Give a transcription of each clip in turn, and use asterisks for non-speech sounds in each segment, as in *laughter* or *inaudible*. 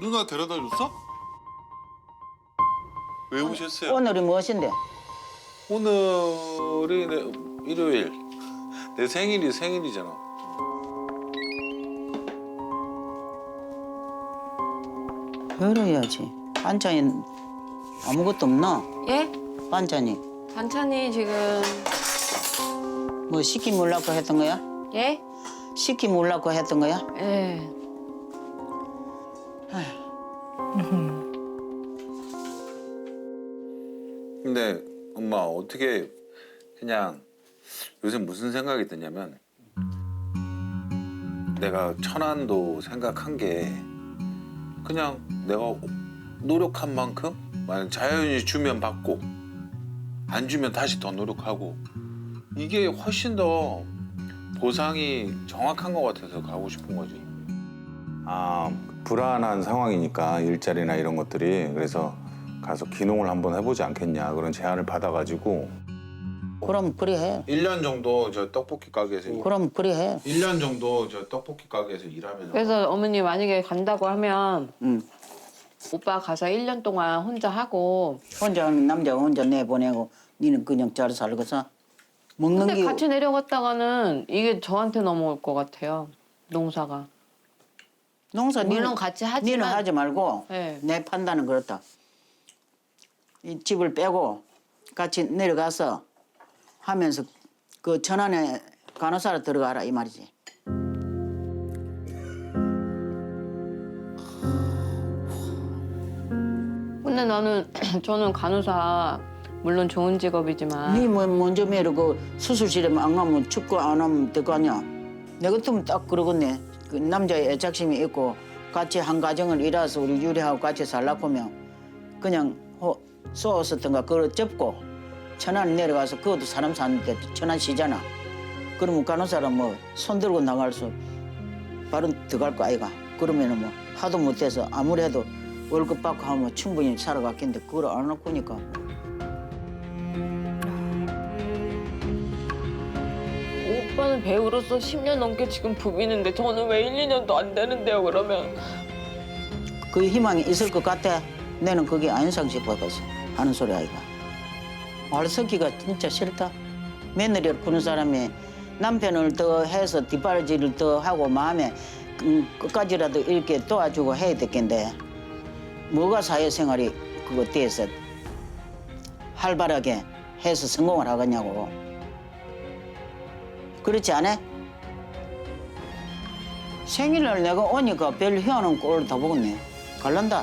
누나 데려다 줬어? 왜 오셨어요? 오늘이 무엇인데? 오늘이 내 일요일. 내 생일이 생일이잖아. 열어야지. 반찬이 아무것도 없나? 예? 반찬이. 반찬이 지금 뭐 시키 몰라고 했던 거야? 예? 시키 몰라고 했던 거야? 예. 근데 엄마 어떻게 그냥 요새 무슨 생각이 드냐면 내가 천안도 생각한 게 그냥 내가 노력한 만큼 만약 자연이 주면 받고 안 주면 다시 더 노력하고 이게 훨씬 더 보상이 정확한 것 같아서 가고 싶은 거지. 아 불안한 상황이니까 일자리나 이런 것들이 그래서 가서 기농을 한번 해보지 않겠냐 그런 제안을 받아가지고 그럼 그리 해. 1년 정도 저 떡볶이 가게에서 그럼 그리 해. 1년 정도 저 떡볶이 가게에서 일하면 그래서 어머니 만약에 간다고 하면 응. 오빠 가서 1년 동안 혼자 하고 혼자 하는 남자가 혼자 내보내고 니는 그냥 잘 살고서 먹는 근데 게 같이 내려갔다가는 이게 저한테 넘어올 것 같아요. 농사가. 농사 니는 같이 하지만 니는 하지 말고 네. 내 판단은 그렇다. 이 집을 빼고 같이 내려가서 하면서 그 천안에 간호사로 들어가라 이 말이지. 근데 나는 *clears throat* 저는 간호사 물론 좋은 직업이지만 니 뭐 먼저 메르고 수술실에 안 가면 춥고 안 하면 될거 아니야. 내 같으면 딱 그러겠네. 그 남자의 애착심이 있고 같이 한 가정을 이뤄서 우리 유리하고 같이 살라고 하면 그냥 호, 쏘았었던가 그걸 접고 천안 내려가서 그것도 사람 사는데 천안 시잖아. 그러면 간호사람 뭐 손 들고 나갈 수 바로 들어갈 거 아이가. 그러면은 뭐 하도 못해서 아무래도 월급 받고 하면 충분히 살아갔겠는데 그걸 안 하고 니까 오빠는 배우로서 10년 넘게 지금 부비는데 저는 왜 1, 2년도 안 되는데요 그러면 그 희망이 있을 것 같아. 내는 그게 아니상 싶어서 하는 소리 아이가. 말 섞기가 진짜 싫다. 며느리를 구는 사람이 남편을 더 해서 뒷바라지를 더 하고 마음에 음, 끝까지라도 이렇게 도와주고 해야 되겠는데 뭐가 사회생활이 그거 돼서 활발하게 해서 성공을 하겠냐고. 그렇지 않아? 생일날 내가 오니까 별 희한한 꼴을 다 보겠네. 갈란다.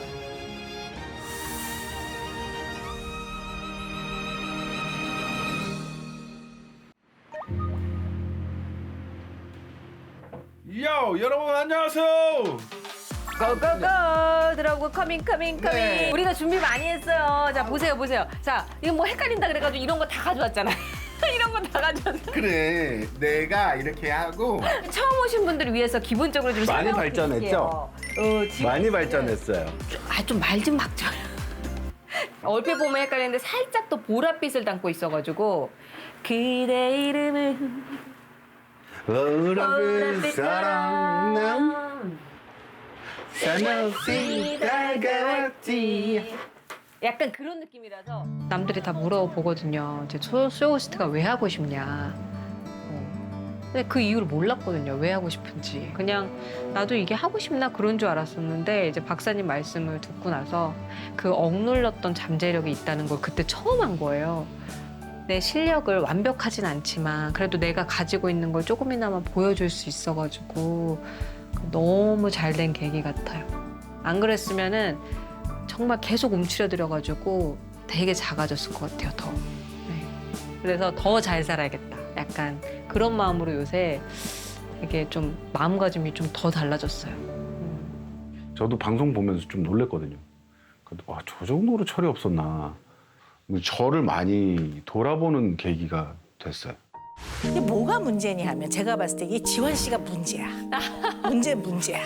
요 여러분 안녕하세요. 고고고 들어오고 커밍 커밍 커밍 네. 우리가 준비 많이 했어요 자 보세요 보세요 자 이거 뭐 헷갈린다 그래가지고 이런 거 다 가져왔잖아 이 가져왔어 그래 내가 이렇게 하고 처음 오신 분들을 위해서 기본적으로 좀 많이 설명을 발전했죠? 드릴게요. 어, 지금 많이 발전했어요. 아 좀 말 좀 막죠 얼핏 보면 헷갈리는데 살짝 또 보랏빛을 담고 있어가지고 그대 이름은 보랏빛 사랑 난 산없이 다가왔지. 약간 그런 느낌이라서 남들이 다 물어보거든요. 소- 쇼호스트가 왜 하고 싶냐. 어. 근데 그 이유를 몰랐거든요. 왜 하고 싶은지. 그냥 나도 이게 하고 싶나 그런 줄 알았었는데 이제 박사님 말씀을 듣고 나서 그 억눌렀던 잠재력이 있다는 걸 그때 처음 한 거예요. 내 실력을 완벽하진 않지만 그래도 내가 가지고 있는 걸 조금이나마 보여줄 수 있어가지고 너무 잘 된 계기 같아요. 안 그랬으면은 정말 계속 움츠려들어가지고 되게 작아졌을 것 같아요, 더. 네. 그래서 더 잘 살아야겠다. 약간 그런 마음으로 요새 이게 좀 마음가짐이 좀 더 달라졌어요. 저도 방송 보면서 좀 놀랬거든요. 근데 와, 저 정도로 철이 없었나. 저를 많이 돌아보는 계기가 됐어요. 이게 뭐가 문제냐 하면 제가 봤을 때 이게 지원 씨가 문제야. 문제 문제야.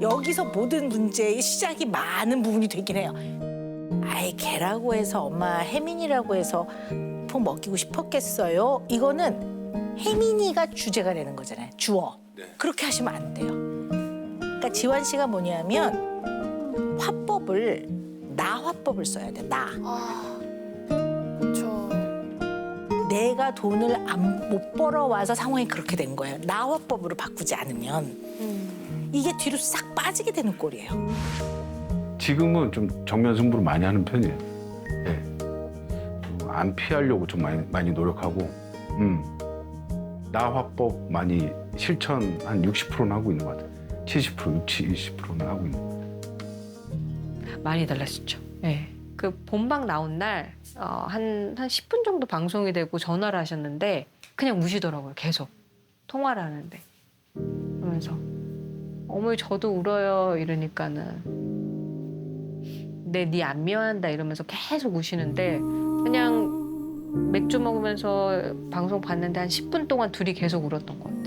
여기서 모든 문제의 시작이 많은 부분이 되긴 해요. 아이 개라고 해서 엄마 혜민이라고 해서 폭 먹이고 싶었겠어요? 이거는 혜민이가 주제가 되는 거잖아요. 주어. 그렇게 하시면 안 돼요. 그러니까 지환 씨가 뭐냐면 화법을 나 화법을 써야 돼. 나. 그렇죠. 내가 돈을 안, 못 벌어와서 상황이 그렇게 된 거예요. 나 화법으로 바꾸지 않으면 이게 뒤로 싹 빠지게 되는 꼴이에요. 지금은 좀 정면 승부를 많이 하는 편이에요. 예. 음, 안 피하려고 좀 많이, 많이 노력하고, 음. 나 화법 많이 실천 한 60%는 하고 있는 것 같아요. 70%, 60, 20%는 하고 있는 것 같아요. 많이 달라졌죠. 네. 그 본방 나온 날, 어, 한, 한 10분 정도 방송이 되고 전화를 하셨는데, 그냥 우시더라고요, 계속. 통화를 하는데. 그러면서, 어머니, 저도 울어요. 이러니까는, 내니안 미워한다. 이러면서 계속 우시는데, 그냥 맥주 먹으면서 방송 봤는데, 한 10분 동안 둘이 계속 울었던 것 같아요.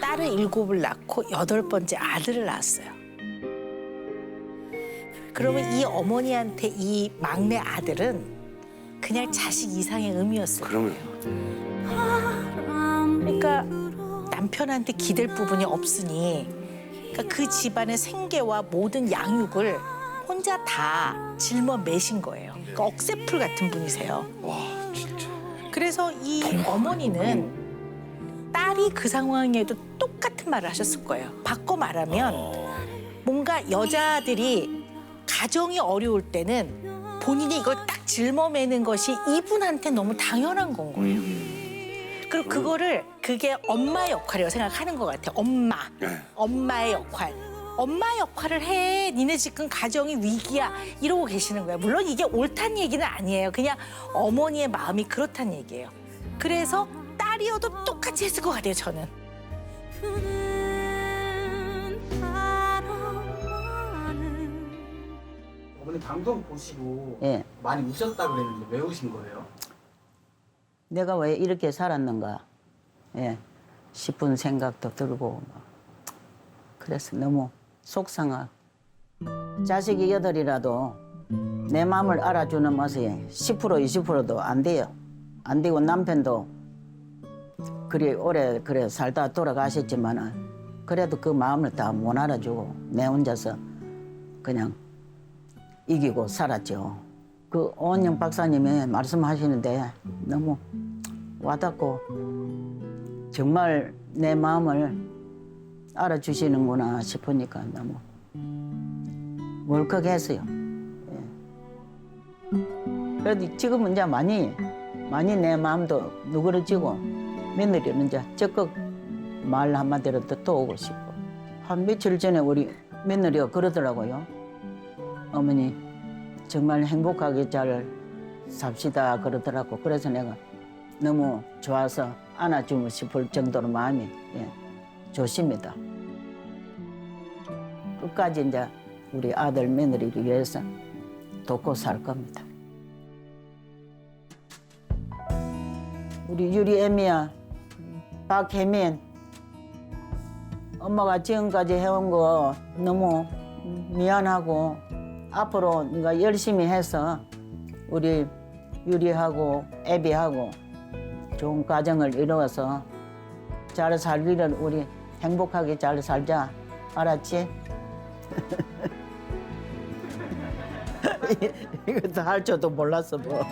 딸을 일곱을 낳고 여덟 번째 아들을 낳았어요. 그러면 이 어머니한테 이 막내 아들은 그냥 자식 이상의 의미였어요. 그러면 그러니까 남편한테 기댈 부분이 없으니 그러니까 그 집안의 생계와 모든 양육을 혼자 다 짊어 매신 거예요. 그러니까 억새풀 같은 분이세요. 와 진짜. 그래서 이 어머니는 딸이 그 상황에도 똑같은 말을 하셨을 거예요. 바꿔 말하면 뭔가 여자들이 가정이 어려울 때는 본인이 이걸 딱 짊어매는 것이 이분한테 너무 당연한 건 거예요. 그리고 그거를 그게 엄마 역할이라고 생각하는 것 같아요. 엄마. 네. 엄마의 역할. 엄마 역할을 해. 니네 지금 가정이 위기야. 이러고 계시는 거예요. 물론 이게 옳다는 얘기는 아니에요. 그냥 어머니의 마음이 그렇다는 얘기예요. 그래서 딸이어도 똑같이 했을 것 같아요, 저는. 어머니 방송 보시고 예. 많이 우셨다 그랬는데 왜 우신 거예요? 내가 왜 이렇게 살았는가 예 싶은 생각도 들고 막. 그래서 너무 속상하 자식이 여덟이라도 내 마음을 알아주는 맛이 10% 20%도 안 돼요 안 되고 남편도 그리 오래 그래 살다 돌아가셨지만은 그래도 그 마음을 다 못 알아주고 내 혼자서 그냥 이기고 살았죠. 그 오은영 박사님이 말씀하시는데 너무 와닿고 정말 내 마음을 알아주시는구나 싶으니까 너무 울컥했어요. 예. 그래도 지금은 이제 많이 많이 내 마음도 누그러지고 며느리는 이제 적극 말 한마디로 듣고 오고 싶고 한 며칠 전에 우리 며느리가 그러더라고요. 어머니 정말 행복하게 잘 삽시다 그러더라고. 그래서 내가 너무 좋아서 안아주고 싶을 정도로 마음이 예, 좋습니다. 끝까지 이제 우리 아들 며느리를 위해서 돕고 살 겁니다. 우리 유리 애미야, 박혜민, 엄마가 지금까지 해온 거 너무 미안하고 앞으로 네가 열심히 해서 우리 유리하고 애비하고 좋은 가정을 이루어서 잘 살기를 우리 행복하게 잘 살자 알았지? *laughs* 이것도 할 줄도 몰랐어 뭐.